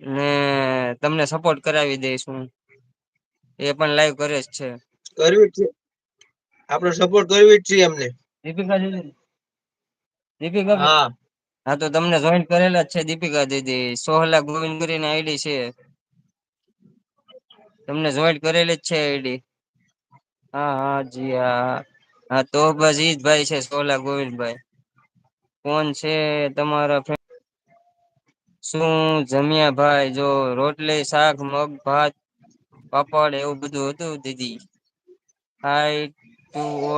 ને તમને સપોર્ટ કરાવી દઈશ હું એ પણ લાઈવ કરે જ છે કરવી છે આપણે સપોર્ટ કરવી જ છે એમને દીપિકા દીદી દીપિકા હા તો તમને જોઈન કરેલા જ છે દીપિકા દીદી સોહલા ગોવિંદ કરીને આઈડી છે તમને જોઈન કરેલી જ છે આઈડી હા હા જી હા હા તો બસ ઈ છે સોહલા ગોવિંદભાઈ કોણ છે તમારા સો જમિયા ભાઈ જો રોટલી શાક મગ ભાત પાપડ એવું બધું હતું દીદી આઈ તો વો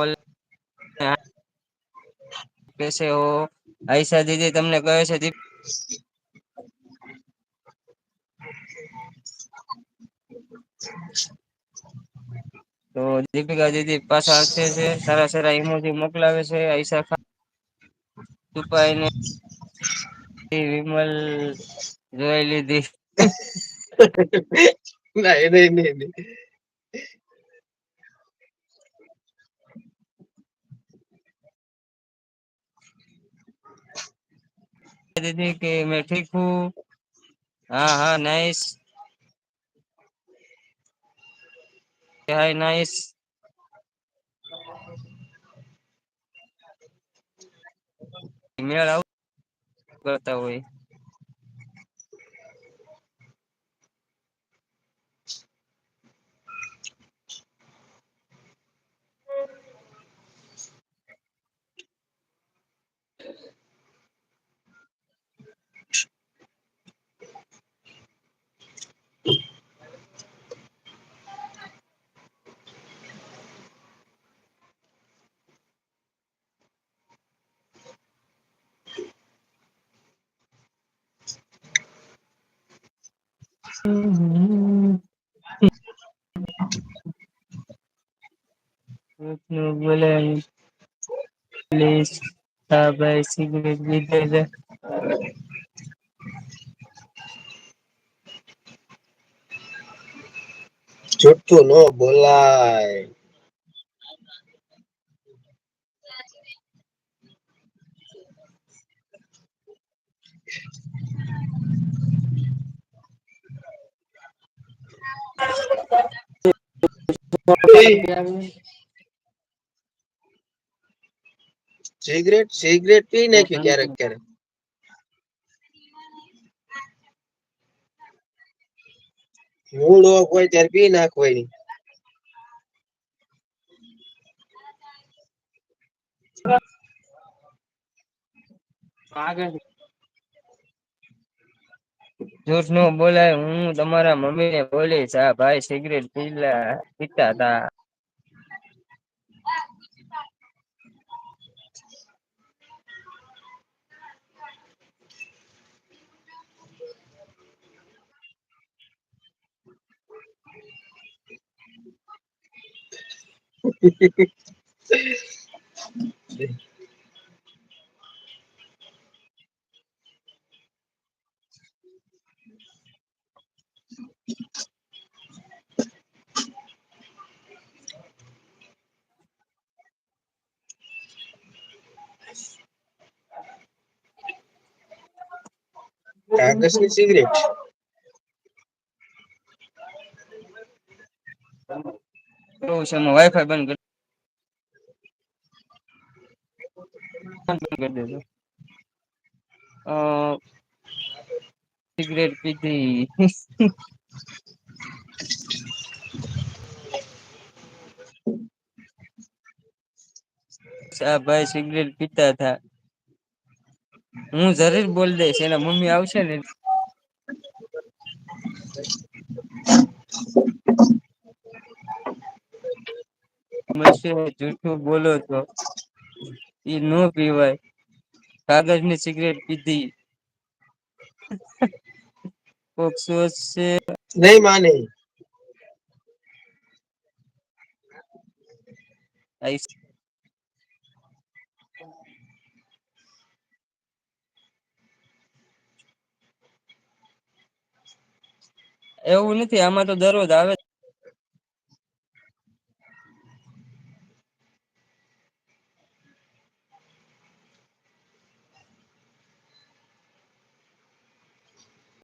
પસીઓ આઈશા દીદી તમને કહે છે તો દીપિકા દીદી પાછા આ છે છે સારા સારા ઇમોજી મોકલાવે છે આઈશા ખાય ને ವಿಮಲ್ ಜೋಯಲಿದಿ ಇದೆ ಇದೆ ಇದೆ दीदी कि मैं ठीक हूँ हाँ हाँ नाइस हाय नाइस मेरा કરતા હોય Please have a cigarette with the છૂટતું ન બોલાય સિગરેટ સિગરેટ પી નાખ્યું ક્યારેક ક્યારેક મૂડ ઓફ હોય ત્યારે પી નાખવાની આગળ જૂઠ નું બોલાય હું તમારા મમ્મી ને બોલીશ આ ભાઈ સિગરેટ પીલા પીતા હતા Angus ni cigarette. Oh, sama wifi ban Banget Ban cigarette PD. Sabai cigarette pita tak. હું જરૂર બોલી દઈશ એના મમ્મી આવશે ને જૂઠું બોલો તો એ ન પીવાય કાગળની સિગરેટ પીધી કોક સોચ છે નહીં માને એવું નથી આમાં તો દરરોજ આવે